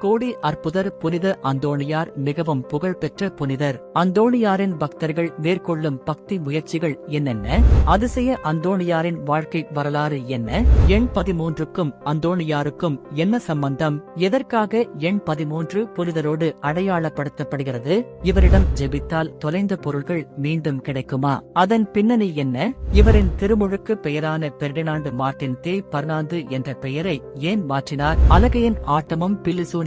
கோடி அற்புதர் புனித அந்தோணியார் மிகவும் புகழ்பெற்ற புனிதர். அந்தோணியாரின் பக்தர்கள் மேற்கொள்ளும் பக்தி முயற்சிகள் என்னென்ன? அதிசய அந்தோணியாரின் வாழ்க்கை வரலாறு என்ன? எண் பதிமூன்றுக்கும் அந்தோணியாருக்கும் என்ன சம்பந்தம்? எதற்காக எண் பதிமூன்று புனிதரோடு அடையாளப்படுத்தப்படுகிறது? இவரிடம் ஜெபித்தால் தொலைந்த பொருள்கள் மீண்டும் கிடைக்குமா? அதன் பின்னணி என்ன? இவரின் திருமுழுக்கு பெயரான பெர்டினாண்டு மார்டின் தே பர்னாந்து என்ற பெயரை ஏன் மாற்றினார்? அலகையின் ஆட்டமும்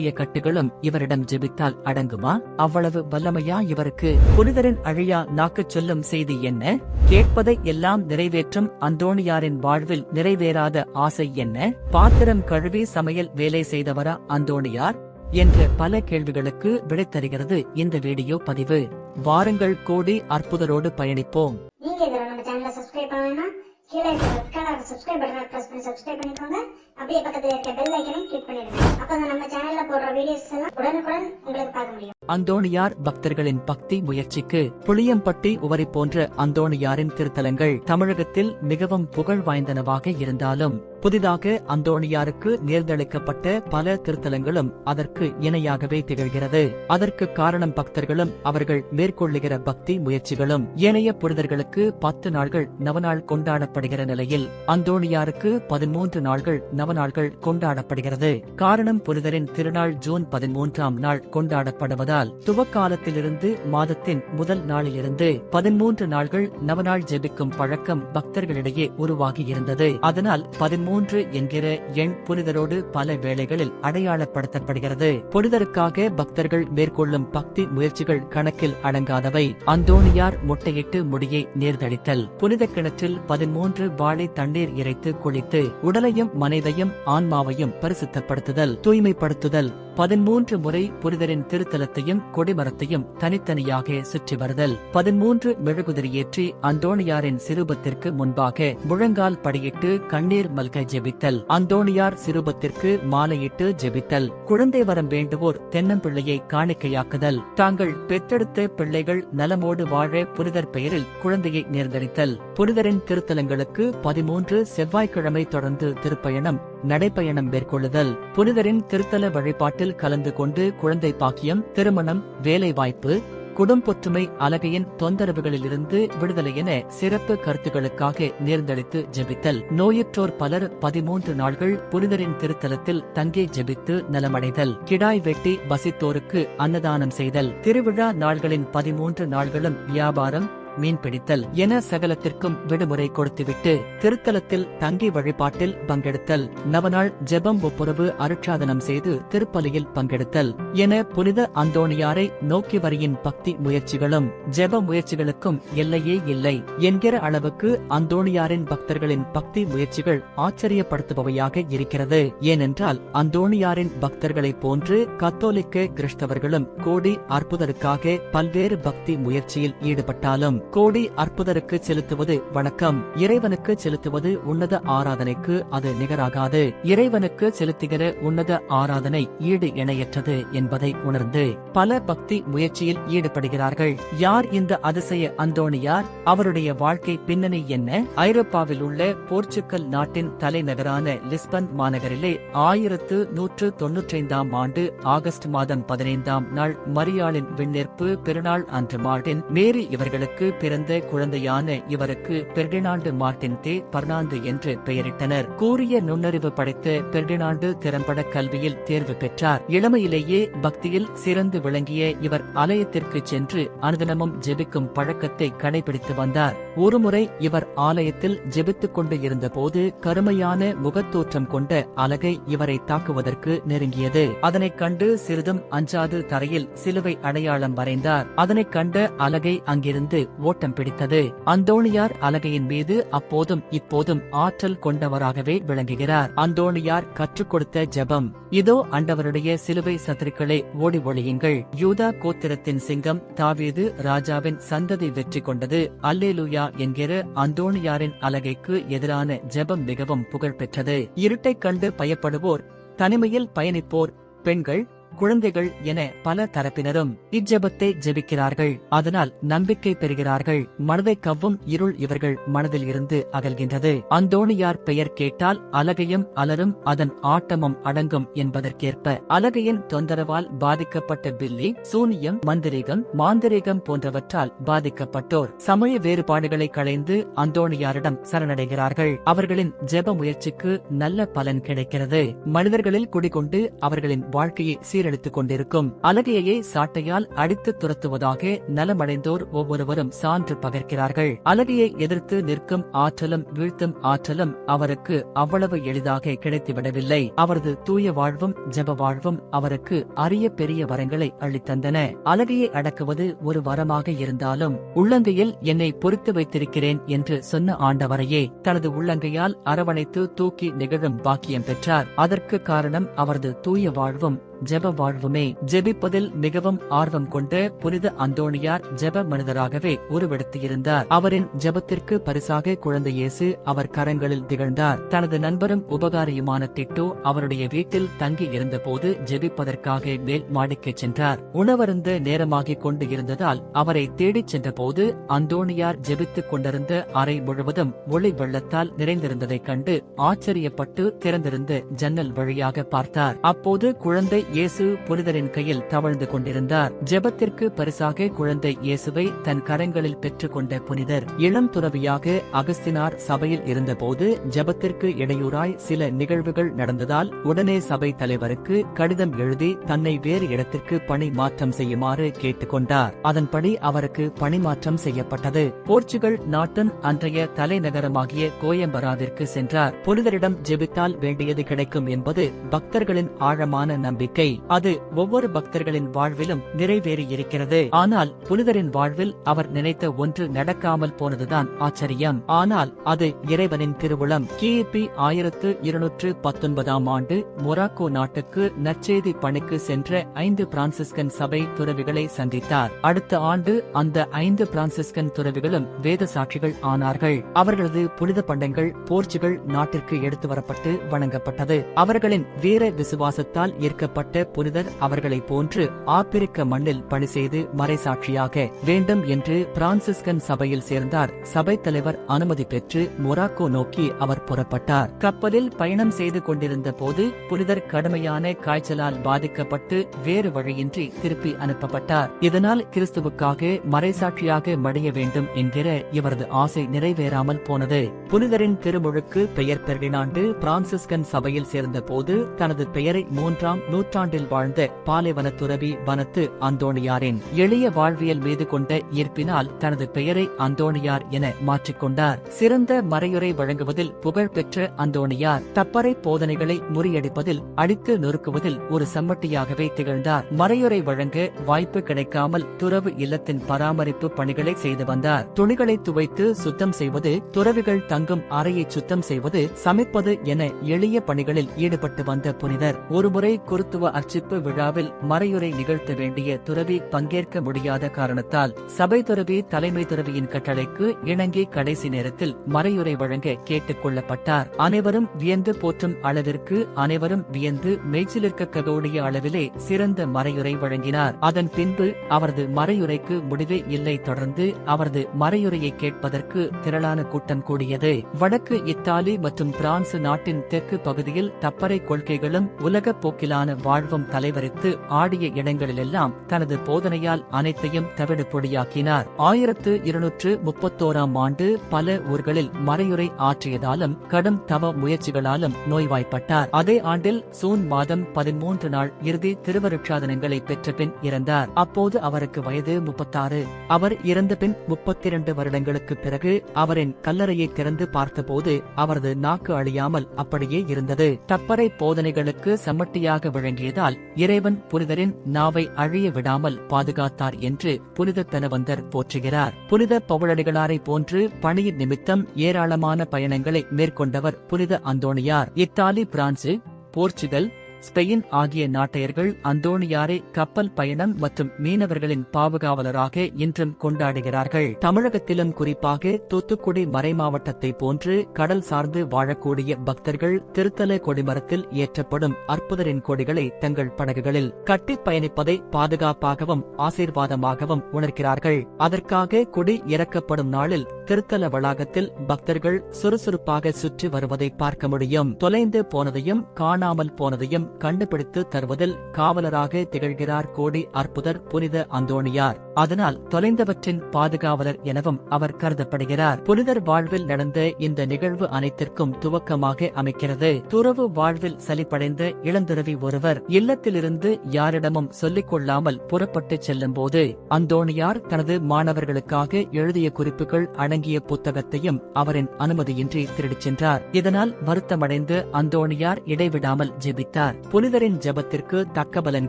பில்லிசூனிய கட்டுகளும் இவரிடம் ஜெபித்தால் அடங்குமா? அவ்வளவு வல்லமையா இவருக்கு புனிதரின் அழியா நாக்குச் சொல்லும் செய்தி என்ன? கேட்பதை எல்லாம் நிறைவேற்றும் அந்தோணியாரின் வாழ்வில் நிறைவேறாத ஆசை என்ன? பாத்திரம் கழுவி சமையல் வேலை செய்தவரா அந்தோணியார்? என்ற பல கேள்விகளுக்கு விடை தருகிறது இந்த வீடியோ பதிவு. வாருங்கள் கோடி அற்புதரோடு பயணிப்போம். நீங்க நம்ம சேனலை சப்ஸ்கிரைப் பண்ணலைன்னா கீழே சப்ஸ்கிரைப் பட்டனை பிரஸ் பண்ணி சப்ஸ்கிரைப் பண்ணிக்கோங்க. அப்படியே பக்கத்துல இருக்க பெல் ஐக்கனும் கிளிக் பண்ணிடுங்க. அப்ப நம்ம சேனல்ல போடுற வீடியோஸ் எல்லாம் உடனுக்குடன் உங்களுக்கு பார்க்க முடியும். அந்தோணியார் பக்தர்களின் பக்தி முயற்சிக்கு புளியம்பட்டி உவரி போன்ற அந்தோணியாரின் திருத்தலங்கள் தமிழகத்தில் மிகவும் புகழ் வாய்ந்தனவாக இருந்தாலும் புதிதாக அந்தோணியாருக்கு நேர்ந்தளிக்கப்பட்ட பல திருத்தலங்களும் அதற்கு இணையாகவே திகழ்கிறது. அதற்கு காரணம் பக்தர்களும் அவர்கள் மேற்கொள்ளுகிற பக்தி முயற்சிகளும் ஏனைய புனிதர்களுக்கு பத்து நாள்கள் நவநாள் கொண்டாடப்படுகிற நிலையில் அந்தோணியாருக்கு பதிமூன்று நாள்கள் நவ நவநாள்கள் கொண்டாடப்படுகிறது. காரணம் புனிதரின் திருநாள் ஜூன் பதிமூன்றாம் நாள் கொண்டாடப்படுவதால் துவக்காலத்திலிருந்து மாதத்தின் முதல் நாளிலிருந்து பதிமூன்று நாள்கள் நவநாள் ஜெபிக்கும் பழக்கம் பக்தர்களிடையே உருவாகி இருந்தது அதனால் பதிமூன்று என்கிற எண் புனிதரோடு பல வேளைகளில் அடையாளப்படுத்தப்படுகிறது. புனிதருக்காக பக்தர்கள் மேற்கொள்ளும் பக்தி முயற்சிகள் கணக்கில் அடங்காதவை. அந்தோணியார் முட்டையிட்டு முடியை நேர்தளித்தல் புனித கிணற்றில் பதிமூன்று வாழை தண்ணீர் இறைத்து குளித்து உடலையும் மனதையும் ஆன்மாவையும் பரிசுத்தப்படுத்துதல் தூய்மைப்படுத்துதல். பதிமூன்று முறை புரிதரின் திருத்தலத்தையும் கொடிமரத்தையும் தனித்தனியாக சுற்றி வருதல். பதிமூன்று மெழுகுதிரியேற்றி அந்தோணியாரின் சிறுபத்திற்கு முன்பாக முழங்கால் படியிட்டு கண்ணீர் மல்க ஜெபித்தல். அந்தோணியார் சிறுபத்திற்கு மாலையிட்டு ஜெபித்தல். குழந்தை வரம் வேண்டுவோர் தென்னம்பிள்ளையை காணிக்கையாக்குதல். தாங்கள் பெற்றெடுத்த பிள்ளைகள் நலமோடு வாழ புரிதர் பெயரில் குழந்தையை நேர்ந்தளித்தல் புரிதரின் திருத்தலங்களுக்கு பதிமூன்று செவ்வாய்க்கிழமை தொடர்ந்து திருப்பயணம் நடைப்பயணம் மேற்கொள்ளுதல் புனிதரின் திருத்தல வழிபாட்டில் கலந்து கொண்டு குழந்தை பாக்கியம் திருமணம் வேலைவாய்ப்பு குடும்பொற்றுமை அலகையின் தொந்தரவுகளிலிருந்து விடுதலை என சிறப்பு கருத்துகளுக்காக நேர்ந்தளித்து ஜெபித்தல். நோயுற்றோர் பலர் பதிமூன்று நாள்கள் புனிதரின் திருத்தலத்தில் தங்கி ஜெபித்து நலமடைதல். கிடாய் வெட்டி வசித்தோருக்கு அன்னதானம் செய்தல். திருவிழா நாள்களின் பதிமூன்று நாள்களும் வியாபாரம் மீன் பிடித்தல் என சகலத்திற்கும் விடுமுறை கொடுத்துவிட்டு திருத்தலத்தில் தங்கி வழிபாட்டில் பங்கெடுத்தல். நவநாள் ஜெபம் ஒப்புரவு அருட்சாதனம் செய்து திருப்பலியில் பங்கெடுத்தல் என புனித அந்தோணியாரை நோக்கி வரியின் பக்தி முயற்சிகளும் ஜெப முயற்சிகளுக்கும் எல்லையே இல்லை என்கிற அளவுக்கு அந்தோணியாரின் பக்தர்களின் பக்தி முயற்சிகள் ஆச்சரியப்படுத்துபவையாக இருக்கிறது. ஏனென்றால் அந்தோணியாரின் பக்தர்களைப் போன்று கத்தோலிக்க கிறிஸ்தவர்களும் கோடி அற்புதருக்காக பல்வேறு பக்தி முயற்சியில் ஈடுபட்டாலும் கோடி அற்புதருக்கு செலுத்துவது வணக்கம். இறைவனுக்கு செலுத்துவது உன்னத ஆராதனைக்கு அது நிகராகாது. இறைவனுக்கு செலுத்துகிற உன்னத ஆராதனை ஈடு இணையற்றது என்பதை உணர்ந்து பல பக்தி முயற்சியில் ஈடுபடுகிறார்கள். யார் இந்த அதிசய அந்தோணியார்? அவருடைய வாழ்க்கை பின்னணி என்ன? ஐரோப்பாவில் உள்ள போர்ச்சுகல் நாட்டின் தலைநகரான லிஸ்பன் மாநகரிலே ஆயிரத்து நூற்று தொன்னூற்றைந்தாம் ஆண்டு ஆகஸ்ட் மாதம் பதினைந்தாம் நாள் மரியாளின் விண்ணேற்பு பெருநாள் அன்று மார்டின் மேரி இவர்களுக்கு பிறந்த குழந்தையான இவருக்கு பெர்டினாண்டு மார்டின் தே பர்னாண்டு என்று பெயரிட்டனர். கூறிய நுண்ணறிவு படைத்த பெர்டினாண்டு திறம்பட கல்வியில் தேர்வு பெற்றார். இளமையிலேயே பக்தியில் சிறந்து விளங்கிய இவர் ஆலயத்திற்கு சென்று அனுதினமும் ஜெபிக்கும் பழக்கத்தை கடைபிடித்து வந்தார். ஒருமுறை இவர் ஆலயத்தில் ஜெபித்துக் கொண்டு இருந்தபோது கருமையான முகத்தோற்றம் கொண்ட அலகை இவரை தாக்குவதற்கு நெருங்கியது. அதனைக் கண்டு சிறிதும் அஞ்சாது தரையில் சிலுவை அடையாளம் வரைந்தார். அதனைக் கண்ட அலகை அங்கிருந்து ஓட்டம் பிடித்தது. அந்தோணியார் அலகையின் மீது அப்போதும் இப்போதும் ஆற்றல் கொண்டவராகவே விளங்குகிறார். அந்தோணியார் கற்றுக் கொடுத்த ஜெபம். இதோ அண்டவருடைய சிலுவை சத்துருக்களை ஓடி ஒழியுங்கள் யூதா கோத்திரத்தின் சிங்கம் தாவீது ராஜாவின் சந்ததி வெற்றி கொண்டது. அல்லேலூயா என்கிற அந்தோணியாரின் அலகைக்கு எதிரான ஜெபம் மிகவும் புகழ்பெற்றது. இருட்டைக் கண்டு பயப்படுவோர் தனிமையில் பயணிப்போர் பெண்கள் குழந்தைகள் என பல தரப்பினரும் இஜ்ஜபத்தை ஜெபிக்கிறார்கள். அதனால் நம்பிக்கை பெறுகிறார்கள். மனதை கவ்வும் இருள் இவர்கள் மனதில் இருந்து அகல்கின்றது. அந்தோணியார் பெயர் கேட்டால் அலகையும் அலரும் அதன் ஆட்டமும் அடங்கும் என்பதற்கேற்ப அலகையின் தொந்தரவால் பாதிக்கப்பட்ட பில்லி சூனியம் மந்திரிகம் மாந்திரிகம் போன்றவற்றால் பாதிக்கப்பட்டோர் சமய வேறுபாடுகளை களைந்து அந்தோணியாரிடம் சரணடைகிறார்கள். அவர்களின் ஜெப முயற்சிக்கு நல்ல பலன் கிடைக்கிறது. மனிதர்களில் குடிகொண்டு அவர்களின் வாழ்க்கையை சீரழித்துக் கொண்டிருக்கும். அலகையை சாட்டையால் அடித்து துரத்துவதாக நலமடைந்தோர் ஒவ்வொருவரும் சான்று பகர்க்கிறார்கள். அழகையை எதிர்த்து நிற்கும் ஆற்றலும் வீழ்த்தும் ஆற்றலும் அவருக்கு அவ்வளவு எளிதாக கிடைத்துவிடவில்லை. அவரது தூய வாழ்வும் ஜப வாழ்வும் அவருக்கு அரிய பெரிய வரங்களை அளித்தந்தன. அலகையை அடக்குவது ஒரு வரமாக இருந்தாலும் உள்ளங்கையில் என்னை பொறுத்து வைத்திருக்கிறேன் என்று சொன்ன ஆண்டவரையே தனது உள்ளங்கையால் அரவணைத்து தூக்கி நிகழும் பாக்கியம் பெற்றார். அதற்கு காரணம் அவரது தூய வாழ்வும் ஜெப வாழ்வுமே ஜெபிப்பதில் மிகவும் ஆர்வம் கொண்ட புனித அந்தோணியார் ஜெப மனிதராகவே உருவெடுத்தியிருந்தார் அவரின் ஜெபத்திற்கு பரிசாக குழந்தை இயேசு அவர் கரங்களில் திகழ்ந்தார். தனது நண்பரும் உபகாரியுமான திட்டோ அவருடைய வீட்டில் தங்கி இருந்தபோது ஜெபிப்பதற்காக மேல் மாடிக்கு சென்றார். உணவருந்த நேரமாகிக் கொண்டு இருந்ததால் அவரை தேடிச் சென்றபோது அந்தோணியார் ஜெபித்துக் கொண்டிருந்த அறை முழுவதும் ஒளி வெள்ளத்தால் நிறைந்திருந்ததைக் கண்டு ஆச்சரியப்பட்டு திறந்திருந்த ஜன்னல் வழியாக பார்த்தார். அப்போது குழந்தை இயேசு புனிதரின் கையில் தவழ்ந்து கொண்டிருந்தார். ஜெபத்திற்கு பரிசாக குழந்தை இயேசுவை தன் கரங்களில் பெற்றுக்கொண்ட புனிதர் இளம் துறவியாக அகஸ்தினார் சபையில் இருந்தபோது ஜெபத்திற்கு இடையூறாய் சில நிகழ்வுகள் நடந்ததால் உடனே சபை தலைவருக்கு கடிதம் எழுதி தன்னை வேறு இடத்திற்கு பணி மாற்றம் செய்யுமாறு கேட்டுக்கொண்டார். அதன்படி அவருக்கு பணிமாற்றம் செய்யப்பட்டது. போர்ச்சுகல் நாட்டின் அன்றைய தலைநகரமாகிய கோயம்பராவிற்கு சென்றார். புனிதரிடம் ஜெபித்தால் வேண்டியது கிடைக்கும் என்பது பக்தர்களின் ஆழமான நம்பிக்கை. நம்பிக்கை அது ஒவ்வொரு பக்தர்களின் வாழ்விலும் நிறைவேறி இருக்கிறது ஆனால் புனிதரின் வாழ்வில் அவர் நினைத்த ஒன்று நடக்காமல் போனதுதான் ஆச்சரியம். ஆனால் அது இறைவனின் திருவுளம். கிபி ஆயிரத்து இருநூற்று பத்தொன்பதாம் ஆண்டு மொராக்கோ நாட்டுக்கு நற்செய்தி பணிக்கு சென்ற ஐந்து பிரான்சிஸ்கன் சபை துறவிகளை சந்தித்தார். அடுத்த ஆண்டு அந்த ஐந்து பிரான்சிஸ்கன் துறவிகளும் வேத சாட்சிகள் ஆனார்கள். அவர்களது புனித பண்டங்கள் போர்ச்சுகல் நாட்டிற்கு எடுத்து வரப்பட்டு வழங்கப்பட்டது அவர்களின் வீர விசுவாசத்தால் ஈர்க்கப்பட்ட புனிதர் அவர்களைப் போன்று ஆப்பிரிக்க மண்ணில் பணி செய்து மறைசாட்சியாக வேண்டும் என்று பிரான்சிஸ்கன் சபையில் சேர்ந்தார். சபை தலைவர் அனுமதி பெற்று மொராக்கோ நோக்கி அவர் புறப்பட்டார். கப்பலில் பயணம் செய்து கொண்டிருந்த போது புனிதர் கடுமையான காய்ச்சலால் பாதிக்கப்பட்டு வேறு வழியின்றி திருப்பி அனுப்பப்பட்டார். இதனால் கிறிஸ்துவுக்காக மறைசாட்சியாக மடிய வேண்டும் என்கிற இவரது ஆசை நிறைவேறாமல் போனது. புனிதரின் திருமுழுக்கு பெயர் பெர்டினாண்டு பிரான்சிஸ்கன் சபையில் சேர்ந்த போது தனது பெயரை மூன்றாம் நூற்றாண்டில் வாழ்ந்த பாலைவன துறவி வனத்து அந்தோணியாரின் எளிய வாழ்வியல் மீது கொண்ட ஈர்ப்பினால் தனது பெயரை அந்தோணியார் என மாற்றிக்கொண்டார் சிறந்த மறையுரை வழங்குவதில் புகழ் பெற்ற அந்தோணியார் தப்பறை போதனைகளை முறியடிப்பதில் அடித்து நொறுக்குவதில் ஒரு சம்மட்டியாகவே திகழ்ந்தார். மறையுரை வழங்க வாய்ப்பு கிடைக்காமல் துறவு இல்லத்தின் பராமரிப்பு பணிகளை செய்து வந்தார். துணிகளை துவைத்து சுத்தம் செய்வது துறவிகள் தங்கும் அறையை சுத்தம் செய்வது சமைப்பது என எளிய பணிகளில் ஈடுபட்டு வந்த புனிதர். ஒருமுறை குருத்துவ அர்ச்சிப்பு விழாவில் மறையுரை நிகழ்த்த வேண்டிய துறவி பங்கேற்க முடியாத காரணத்தால் சபை துறவி தலைமை துறவியின் கட்டளைக்கு இணங்கி கடைசி நேரத்தில் மறையுரை வழங்க கேட்டுக் கொள்ளப்பட்டார். அனைவரும் வியந்து போற்றும் அளவிற்கு அனைவரும் வியந்து மேய்ச்சிலிருக்கக்கூடிய அளவிலே சிறந்த மறையுரை வழங்கினார். அதன் பின்பு அவரது மறையுரைக்கு முடிவே இல்லை தொடர்ந்து அவரது மறையுரையை கேட்பதற்கு திரளான கூட்டம் கூடியது. வடக்கு இத்தாலி மற்றும் பிரான்ஸ் நாட்டின் தெற்கு பகுதியில் தப்பறை கொள்கைகளும் உலக போக்கிலான வாழ்வும் தலைவரித்து ஆடிய இடங்களிலெல்லாம் தனது போதனையால் அனைத்தையும் தவிடு பொடியாக்கினார் ஆயிரத்து இருநூற்று முப்பத்தோராம் ஆண்டு பல ஊர்களில் மறையுரை ஆற்றியதாலும் கடும் தவ முயற்சிகளாலும் நோய்வாய்ப்பட்டார். அதே ஆண்டில் சூன் மாதம் பதிமூன்று நாள் இறுதி திருவருட்சாதனங்களை பெற்ற பின் இறந்தார். அப்போது அவருக்கு வயது முப்பத்தாறு. அவர் இறந்த பின் முப்பத்தி இரண்டு வருடங்களுக்கு பிறகு அவரின் கல்லறையை திறந்து பார்த்தபோது அவரது நாக்கு அழியாமல் அப்படியே இருந்தது. தப்பறை போதனைகளுக்கு சம்மட்டியாக தோன்றியதால் இறைவன் புனிதரின் நாவை அழிய விடாமல் பாதுகாத்தார் என்று புனித தனவந்தர் போற்றுகிறார். புனித பவுளடிகளாரை போன்று பணியின் நிமித்தம் ஏராளமான பயணங்களை மேற்கொண்டவர் புனித அந்தோணியார். இத்தாலி பிரான்சு போர்ச்சுகல் ஸ்பெயின் ஆகிய நாட்டையர்கள் அந்தோணியாரை கப்பல் பயணம் மற்றும் மீனவர்களின் பாதுகாவலராக இன்றும் கொண்டாடுகிறார்கள். தமிழகத்திலும் குறிப்பாக தூத்துக்குடி மறைமாவட்டத்தை போன்று கடல் சார்ந்து வாழக்கூடிய பக்தர்கள் திருத்தல கொடிமரத்தில் ஏற்றப்படும் அற்புதரின் கொடிகளை தங்கள் படகுகளில் கட்டி பயணிப்பதை பாதுகாப்பாகவும் ஆசீர்வாதமாகவும் உணர்கிறார்கள். அதற்காக கொடி இறக்கப்படும் நாளில் திருத்தல வளாகத்தில் பக்தர்கள் சுறுசுறுப்பாக சுற்றி வருவதை பார்க்க முடியும். தொலைந்து போனதையும் காணாமல் போனதையும் கண்டுபிடித்து தருவதில் காவலராக திகழ்கிறார் கோடி அற்புதர் புனித அந்தோணியார். அதனால் தொலைந்தவற்றின் பாதுகாவலர் எனவும் அவர் கருதப்படுகிறார். புனிதர் வாழ்வில் நடந்த இந்த நிகழ்வு அனைத்திற்கும் துவக்கமாக அமைக்கிறது துறவு வாழ்வில் சலிப்படைந்த இளந்துறவி ஒருவர் இல்லத்திலிருந்து யாரிடமும் சொல்லிக் கொள்ளாமல் புறப்பட்டு செல்லும் போது அந்தோணியார் தனது மாணவர்களுக்காக எழுதிய குறிப்புகள் அடங்கிய புத்தகத்தையும் அவரின் அனுமதியின்றி திருடிச் சென்றார். இதனால் வருத்தமடைந்து அந்தோணியார் இடைவிடாமல் ஜெபித்தார். புனிதரின் ஜெபத்திற்கு தக்க பலன்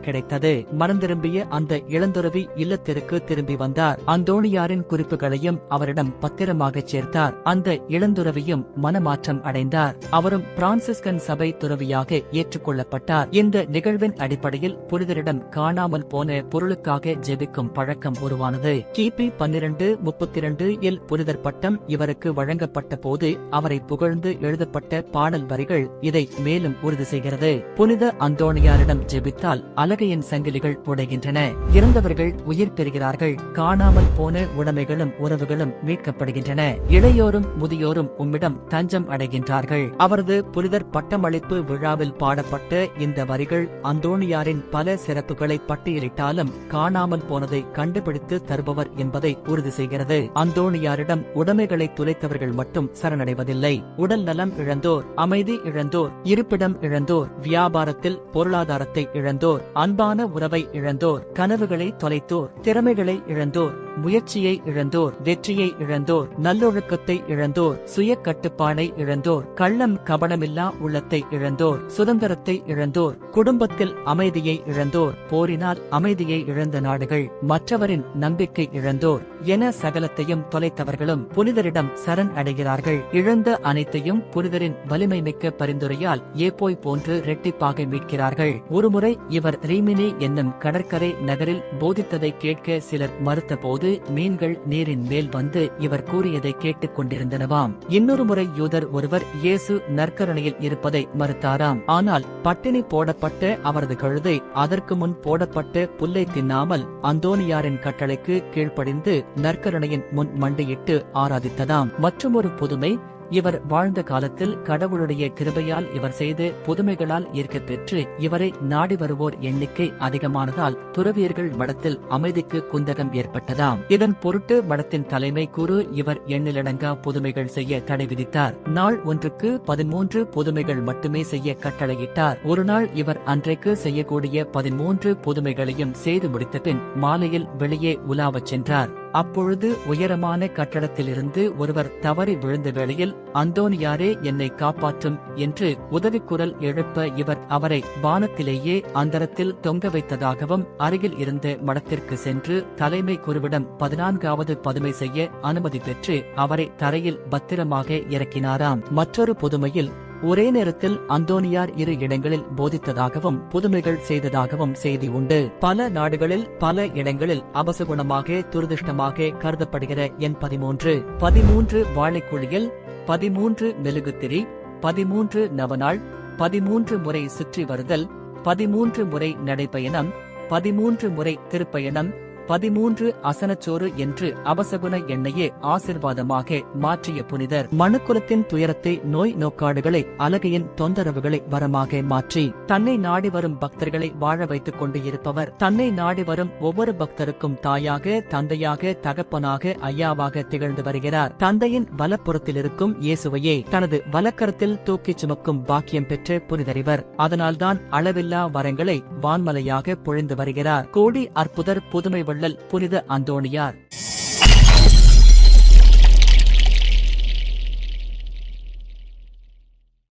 கிடைத்தது. மனம் திரும்பிய அந்த இளந்துறவி இல்லத்திற்கு திரும்பி வந்தார். அந்தோணியாரின் குறிப்புகளையும் அவரிடம் பத்திரமாக சேர்த்தார். அந்த இளந்துறவியும் மனமாற்றம் அடைந்தார். அவரும் பிரான்சிஸ்கன் சபை துறவியாக ஏற்றுக்கொள்ளப்பட்டார். இந்த நிகழ்வின் அடிப்படையில் புனிதரிடம் காணாமல் போன பொருளுக்காக ஜெபிக்கும் பழக்கம் உருவானது. கிபி பன்னிரண்டு முப்பத்தி இரண்டு இல் புனிதர் பட்டம் இவருக்கு வழங்கப்பட்ட போது அவரை புகழ்ந்து எழுதப்பட்ட பாடல் வரிகள் இதை மேலும் உறுதி செய்கிறது. புனித அந்தோணியாரிடம் ஜெபித்தால் அலகையின் சங்கிலிகள் உடைகின்றன. இறந்தவர்கள் உயிர் பெறுகிறார்கள் காணாமல் போன உடைமைகளும் உறவுகளும் மீட்கப்படுகின்றன. இளையோரும் முதியோரும் உம்மிடம் தஞ்சம் அடைகின்றார்கள். அவரது புனிதர் பட்டமளிப்பு விழாவில் பாடப்பட்ட இந்த வரிகள் அந்தோணியாரின் பல சிறப்புகளை பட்டியலிட்டாலும் காணாமல் போனதை கண்டுபிடித்து தருபவர் என்பதை உறுதி செய்கிறது. அந்தோணியாரிடம் உடைமைகளை துளைத்தவர்கள் மட்டும் சரணடைவதில்லை. உடல் நலம் இழந்தோர் அமைதி இழந்தோர் இருப்பிடம் இழந்தோர் வியாபாரத்தில் பொருளாதாரத்தை இழந்தோர் அன்பான உறவை இழந்தோர் கனவுகளை தொலைத்தோர் திறமைகளை இழந்தோர். முயற்சியை இழந்தோர் வெற்றியை இழந்தோர் நல்லொழுக்கத்தை இழந்தோர் சுய கட்டுப்பாடை இழந்தோர் கள்ளம் கபடமில்லா உள்ளத்தை இழந்தோர் சுதந்திரத்தை இழந்தோர் குடும்பத்தில் அமைதியை இழந்தோர் போரினால் அமைதியை இழந்த நாடுகள் மற்றவரின் நம்பிக்கை இழந்தோர் என சகலத்தையும் தொலைத்தவர்களும் புனிதரிடம் சரண் அடைகிறார்கள். இழந்த அனைத்தையும் புனிதரின் வலிமை மிக்க பரிந்துரையால் ஏப்போய் போன்று இரட்டிப்பாக மீட்கிறார்கள். ஒருமுறை இவர் ரீமினி என்னும் கடற்கரை நகரில் போதித்ததை கேட்க சிலர் மறுத்தபோது மீன்கள் நீரின் மேல் வந்து இவர் கூறியதை கேட்டுக் கொண்டிருந்தனவாம். இன்னொரு முறை யூதர் ஒருவர் இயேசு நற்கரணையில் இருப்பதை மறுத்தாராம். ஆனால் பட்டினி போடப்பட்ட அவரது கழுதை அதற்கு முன் போடப்பட்ட புல்லை தின்னாமல் அந்தோனியாரின் கட்டளைக்கு கீழ்ப்படிந்து நற்கரணையின் முன் மண்டியிட்டு ஆராதித்ததாம். மற்றுமொரு புதுமை இவர் வாழ்ந்த காலத்தில் கடவுளுடைய கிருபையால் இவர் செய்து புதுமைகளால் ஈர்க்க பெற்று இவரை நாடி வருவோர் எண்ணிக்கை அதிகமானதால் துறவியர்கள் மடத்தில் அமைதிக்கு குந்தகம் ஏற்பட்டதாம். இதன் பொருட்டு மடத்தின் தலைமை குரு இவர் எண்ணிலடங்கா புதுமைகள் செய்ய தடை விதித்தார். நாள் ஒன்றுக்கு பதிமூன்று புதுமைகள் மட்டுமே செய்ய கட்டளையிட்டார். ஒருநாள் இவர் அன்றைக்கு செய்யக்கூடிய பதிமூன்று புதுமைகளையும் செய்து முடித்த பின் மாலையில் வெளியே உலாவச் சென்றார். அப்பொழுது உயரமான கட்டடத்திலிருந்து ஒருவர் தவறி விழுந்த வேளையில் அந்தோனியாரே என்னை காப்பாற்றும் என்று உதவிக்குரல் எழுப்ப இவர் அவரை வானத்திலேயே அந்தரத்தில் தொங்க வைத்ததாகவும் அருகில் இருந்த மடத்திற்கு சென்று தலைமை குருவிடம் பதினான்காவது பதுமை செய்ய அனுமதி பெற்று அவரை தரையில் பத்திரமாக இறக்கினாராம். மற்றொரு புதுமையில் ஒரே நேரத்தில் அந்தோனியார் இரு இடங்களில் போதித்ததாகவும் புதுமைகள் செய்ததாகவும் செய்தி உண்டு. பல நாடுகளில் பல இடங்களில் அபசகுணமாக துரதிருஷ்டமாக கருதப்படுகிற எண் பதிமூன்று. பதிமூன்று வாழைக்குழியில் பதிமூன்று மெழுகுத்திரி பதிமூன்று நவநாள் பதிமூன்று முறை சுற்றி வருதல் பதிமூன்று முறை நடைப்பயணம் பதிமூன்று முறை திருப்பயணம் பதிமூன்று அசனச்சோறு என்று அபசகுன எண்ணெயே ஆசிர்வாதமாக மாற்றிய புனிதர். மனுக்குலத்தின் துயரத்தை நோய் நோக்காடுகளை அழகையின் தொந்தரவுகளை வரமாக மாற்றி. தன்னை நாடி வரும் பக்தர்களை வாழ வைத்துக் கொண்டு இருப்பவர். தன்னை நாடி வரும் ஒவ்வொரு பக்தருக்கும் தாயாக தந்தையாக தகப்பனாக ஐயாவாக திகழ்ந்து வருகிறார். தந்தையின் வலப்புறத்தில் இருக்கும் இயேசுவையே தனது வலக்கரத்தில் தூக்கிச் சுமக்கும் பாக்கியம் பெற்ற புனிதறிவர் அதனால்தான் அளவில்லா வரங்களை வான்மலையாக பொழிந்து வருகிறார். கோடி அற்புதர் புதுமை வள்ளல் புனித அந்தோணியார்